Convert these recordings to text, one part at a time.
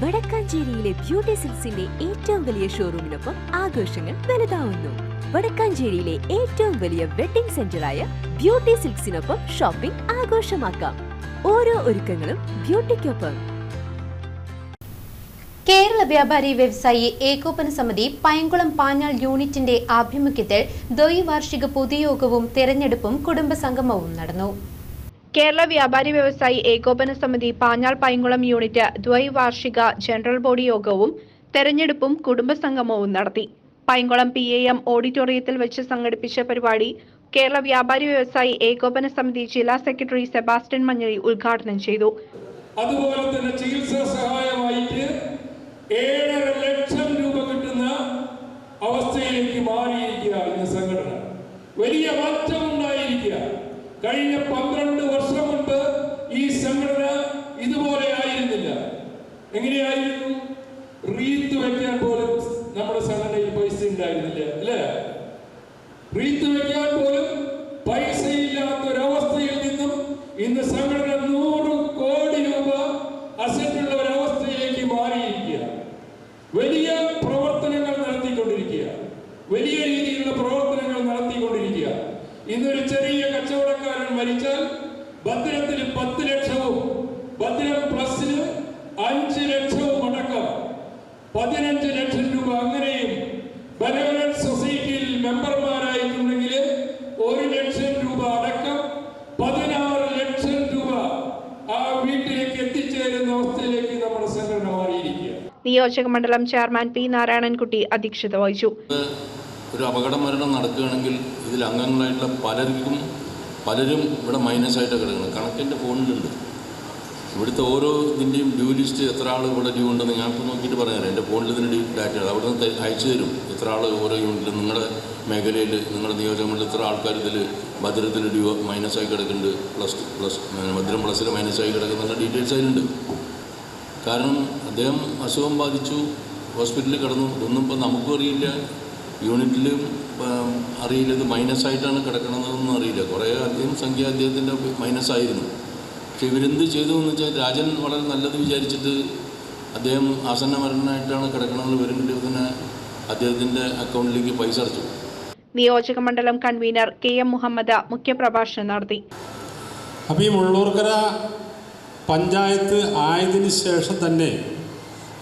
വടക്കാഞ്ചേരിയിലെ beauty സിൽസിന്റെ ഏറ്റവും വലിയ ഷോറൂമിനൊപ്പം ആഘോഷങ്ങൾ വലുതാവുന്നു. വടക്കാഞ്ചേരിയിലെ ഏറ്റവും വലിയ വെഡിംഗ് സെന്ററായ ബ്യൂട്ടി സിൽക്സിനൊപ്പം ഷോപ്പിംഗ് ആഘോഷമാക്കാം. ഓരോ ഒരുക്കങ്ങളും ബ്യൂട്ടിക്കൊപ്പം. കേരള വ്യാപാരി വ്യവസായി ഏകോപന സമിതി പയങ്കുളം പാഞ്ഞാൾ യൂണിറ്റിന്റെ ആഭിമുഖ്യത്തിൽ ദ്വൈവാർഷിക പൊതുയോഗവും തെരഞ്ഞെടുപ്പും കുടുംബസംഗമവും നടന്നു. കേരള വ്യാപാരി വ്യവസായി ഏകോപന സമിതി പാഞ്ഞാൾ പൈങ്കുളം യൂണിറ്റ് ദ്വൈവാർഷിക ജനറൽ ബോഡി യോഗവും തെരഞ്ഞെടുപ്പും കുടുംബസംഗമവും നടത്തി. പൈങ്കുളം പി എ എം ഓഡിറ്റോറിയത്തിൽ വെച്ച് സംഘടിപ്പിച്ച പരിപാടി കേരള വ്യാപാരി വ്യവസായി ഏകോപന സമിതി ജില്ലാ സെക്രട്ടറി സെബാസ്റ്റ്യൻ മഞ്ഞളി ഉദ്ഘാടനം ചെയ്തു. അതുപോലെ തന്നെ ചികിത്സാ സഹായമായിട്ട് ഏഴര ലക്ഷം രൂപ കിട്ടുന്ന അവസ്ഥയിലേക്ക് മാറിയിരിക്കുക ഇന്ന് സംഘടന. വലിയ മാറ്റം ഉണ്ടായിരിക്കുക കഴിഞ്ഞ പന്ത്രണ്ട് വർഷം മുൻപ് ഈ സംഘടന ഇതുപോലെ ആയിരുന്നില്ല. എങ്ങനെയായിരുന്നു? റീത്ത് വെക്കാൻ പോലും നമ്മുടെ സംഘടനയിൽ പൈസ ഉണ്ടായിരുന്നില്ല അല്ലേ? റീത്ത് വെക്കാൻ പോലും പൈസ ഇല്ലാത്തൊരവസ്ഥയിൽ നിന്നും ഇന്ന് സംഘടന നൂറ് കോടി രൂപ അസറ്റുള്ള ഒരവസ്ഥയിലേക്ക് മാറിയിരിക്കുക. വലിയ പ്രവർത്തനങ്ങൾ നടത്തിക്കൊണ്ടിരിക്കുക. വലിയ രീതിയിലുള്ള പ്രവർത്തനങ്ങൾ നടത്തിക്കൊണ്ടിരിക്കുക. ഇന്നൊരു ചെറിയ കച്ചവടക്കാരൻ മരിച്ചാൽ ഭദ്രത്തിന് പത്ത് ലക്ഷവും ഭദ്രം പ്ലസിന് അഞ്ച് ലക്ഷവും അടക്കം. പതിനഞ്ച് ലക്ഷം രൂപ അങ്ങനെയും ബെനവലന്റ് സൊസൈറ്റിയിൽ മെമ്പർമാരായിട്ടുണ്ടെങ്കിൽ ഒരു ലക്ഷം രൂപ അടക്കം പതിനാറ് ലക്ഷം രൂപ ആ വീട്ടിലേക്ക് എത്തിച്ചേരുന്ന അവസ്ഥയിലേക്ക് നമ്മുടെ സംഘടന മാറിയിരിക്കുക നിയോജക മണ്ഡലം ചെയർമാൻ പി നാരായണൻകുട്ടി അധ്യക്ഷത വഹിച്ചു. ഒരു അപകട മരണം നടക്കുകയാണെങ്കിൽ ഇതിൽ അംഗങ്ങളായിട്ടുള്ള പലർക്കും പലരും ഇവിടെ മൈനസായിട്ട് കിടക്കുന്നത് കണക്കിന്റെ ഫോണിലുണ്ട്. ഇവിടുത്തെ ഓരോ ഇതിന്റെയും ഡ്യൂ ലിസ്റ്റ് എത്ര ആൾ ഇവിടെ ഡ്യൂ ഉണ്ടെന്ന് ഞാൻ ഇപ്പോൾ നോക്കിയിട്ട് പറഞ്ഞുതരാം എന്റെ ഫോണിൽ ഇതിന് ഡ്യൂ ഡാറ്റ അവിടെ നിന്ന് അയച്ചു തരും. എത്ര ആൾ ഓരോ യൂണിറ്റിൽ നിങ്ങളുടെ മേഖലയിൽ നിങ്ങളുടെ നിയോജകമണ്ഡലത്തിൽ എത്ര ആൾക്കാർ ഇതിൽ ഭദ്രത്തിൽ ഡ്യൂ മൈനസായി കിടക്കുന്നുണ്ട്. പ്ലസ് പ്ലസ് ഭദ്രം പ്ലസ്സിൽ മൈനസായി കിടക്കുന്ന ഡീറ്റെയിൽസ് അതിലുണ്ട്. കാരണം അദ്ദേഹം അസുഖം ബാധിച്ചു ഹോസ്പിറ്റലിൽ കിടന്നു. ഇതൊന്നും ഇപ്പോൾ നമുക്കും അറിയില്ല. യൂണിറ്റിലും ഉം, അറിയില്ല ഇത് മൈനസ് ആയിട്ടാണ് കിടക്കണമെന്നൊന്നും അറിയില്ല. കുറേ അധികം സംഖ്യ അദ്ദേഹത്തിന്റെ മൈനസ് ആയിരുന്നു പക്ഷെ ഇവരെന്ത് ചെയ്തു എന്ന് വെച്ചാൽ രാജൻ വളരെ നല്ലത് വിചാരിച്ചിട്ട് അദ്ദേഹം ആസന്ന മരണമായിട്ടാണ് കിടക്കണമെന്ന് വരുമ്പോൾ തന്നെ അദ്ദേഹത്തിന്റെ അക്കൗണ്ടിലേക്ക് പൈസ അടച്ചു. നിയോജക മണ്ഡലം കൺവീനർ കെ എം മുഹമ്മദ് മുഖ്യപ്രഭാഷണം നടത്തി. അപ്പോൾ ഈ മുള്ളൂർക്കര പഞ്ചായത്ത് ആയതിനു ശേഷം തന്നെ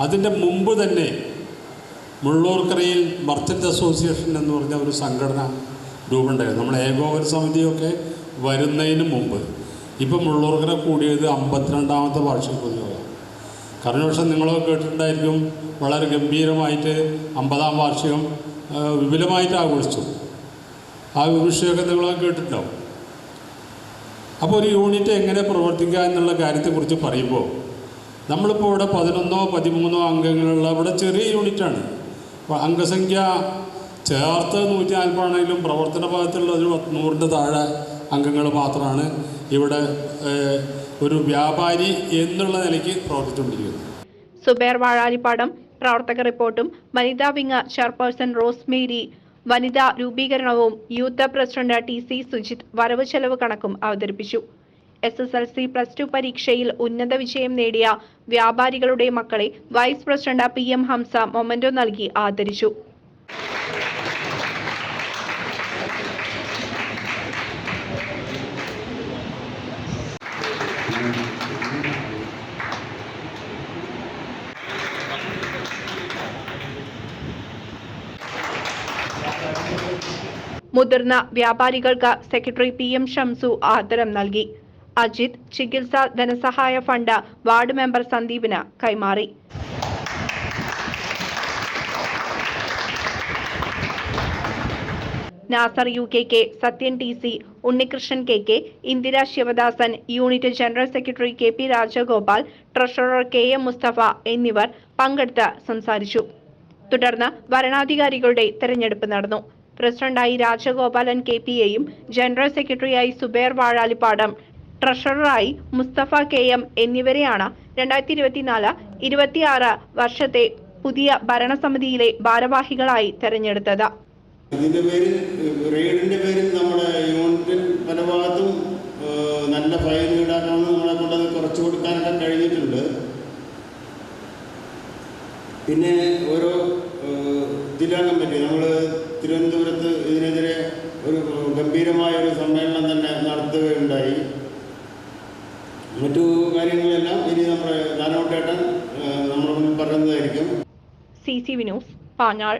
അതിന്റെ മുമ്പ് തന്നെ മുള്ളൂർക്കരയിൽ മർച്ചന്റ് അസോസിയേഷൻ എന്ന് പറഞ്ഞ ഒരു സംഘടന രൂപമുണ്ടായിരുന്നു. നമ്മുടെ ഏകോപന സമിതിയൊക്കെ വരുന്നതിന് മുമ്പ്. ഇപ്പം മുള്ളൂർക്കര കൂടിയത് അമ്പത്തിരണ്ടാമത്തെ വാർഷിക പൊതുയോഗം കഴിഞ്ഞ വർഷം നിങ്ങളൊക്കെ കേട്ടിട്ടുണ്ടായിരിക്കും വളരെ ഗംഭീരമായിട്ട് അമ്പതാം വാർഷികം വിപുലമായിട്ട് ആഘോഷിച്ചു. ആ വിഷയമൊക്കെ നിങ്ങളൊക്കെ കേട്ടിട്ടുണ്ടാവും. അപ്പോൾ ഒരു യൂണിറ്റ് എങ്ങനെ പ്രവർത്തിക്കുക എന്നുള്ള കാര്യത്തെക്കുറിച്ച് പറയുമ്പോൾ നമ്മളിപ്പോൾ ഇവിടെ പതിനൊന്നോ പതിമൂന്നോ അംഗങ്ങളുള്ള ഇവിടെ ചെറിയ യൂണിറ്റാണ്. അപ്പോൾ അംഗസംഖ്യ ചേർത്ത് നൂറ്റി നാൽപ്പതാണെങ്കിലും പ്രവർത്തന ഭാഗത്തുള്ള ഒരു നൂറിന്റെ താഴെ അംഗങ്ങൾ മാത്രമാണ് ഇവിടെ ഒരു വ്യാപാരി എന്നുള്ള നിലയ്ക്ക് പ്രവർത്തിച്ചുകൊണ്ടിരിക്കുന്നത്. സുബേർ വാഴാലിപ്പാടം പ്രവർത്തക റിപ്പോർട്ടും വനിതാ വിങ് ചെയർപേഴ്സൺ റോസ് മേരി വനിതാ രൂപീകരണവും youth president T C Sujith വരവ് ചെലവ് കണക്കും അവതരിപ്പിച്ചു. S S L C plus two പരീക്ഷയിൽ ഉന്നത വിജയം നേടിയ വ്യാപാരികളുടെ മക്കളെ vice president P M Hamza memento നൽകി ആദരിച്ചു. മുതിർന്ന വ്യാപാരികൾക്ക് സെക്രട്ടറി പി എം ഷംസു ആദരം നൽകി. അജിത് ചികിത്സാ ധനസഹായ ഫണ്ട് വാർഡ് മെമ്പർ സന്ദീപിന് കൈമാറി. Nasar U K K Sathyan T C Unnikrishnan K K Indira Sivadasan unit general secretary K P Rajagopal treasurer K M Musthafa എന്നിവർ പങ്കെടുത്ത് സംസാരിച്ചു. തുടർന്ന് വരണാധികാരികളുടെ തെരഞ്ഞെടുപ്പ് നടന്നു. പ്രസിഡന്റായി രാജഗോപാലൻ കെ പി എയും ജനറൽ സെക്രട്ടറിയായി സുബേർ വാഴാലിപ്പാടം ട്രഷററായി മുസ്തഫ കെ എം എന്നിവരെയാണ് രണ്ടായിരത്തി ഇരുപത്തിനാല് ഇരുപത്തിയാറ് വർഷത്തെ പുതിയ ഭരണസമിതിയിലെ ഭാരവാഹികളായി തെരഞ്ഞെടുത്തത്. ഇതിന്റെ പേരിൽ റെയ്ഡിന്റെ പേരിൽ നമ്മുടെ യൂണിറ്റിൽ പല ഭാഗത്തും നല്ല ഫയൽ ഈടാക്കാമെന്ന് നമ്മളെ കൊണ്ട് കുറച്ചു കൊടുക്കാനൊക്കെ കഴിഞ്ഞിട്ടുണ്ട്. പിന്നെ ഓരോ ജില്ലാ കമ്മിറ്റി നമ്മൾ തിരുവനന്തപുരത്ത് ഇതിനെതിരെ ഒരു ഗംഭീരമായ ഒരു സമ്മേളനം തന്നെ നടത്തുകയുണ്ടായി. മറ്റു കാര്യങ്ങളെല്ലാം ഇനി നമ്മുടെ നമ്മുടെ മുന്നിൽ പറയുന്നതായിരിക്കും സി സി വിനോസ് പാഞ്ഞാൾ.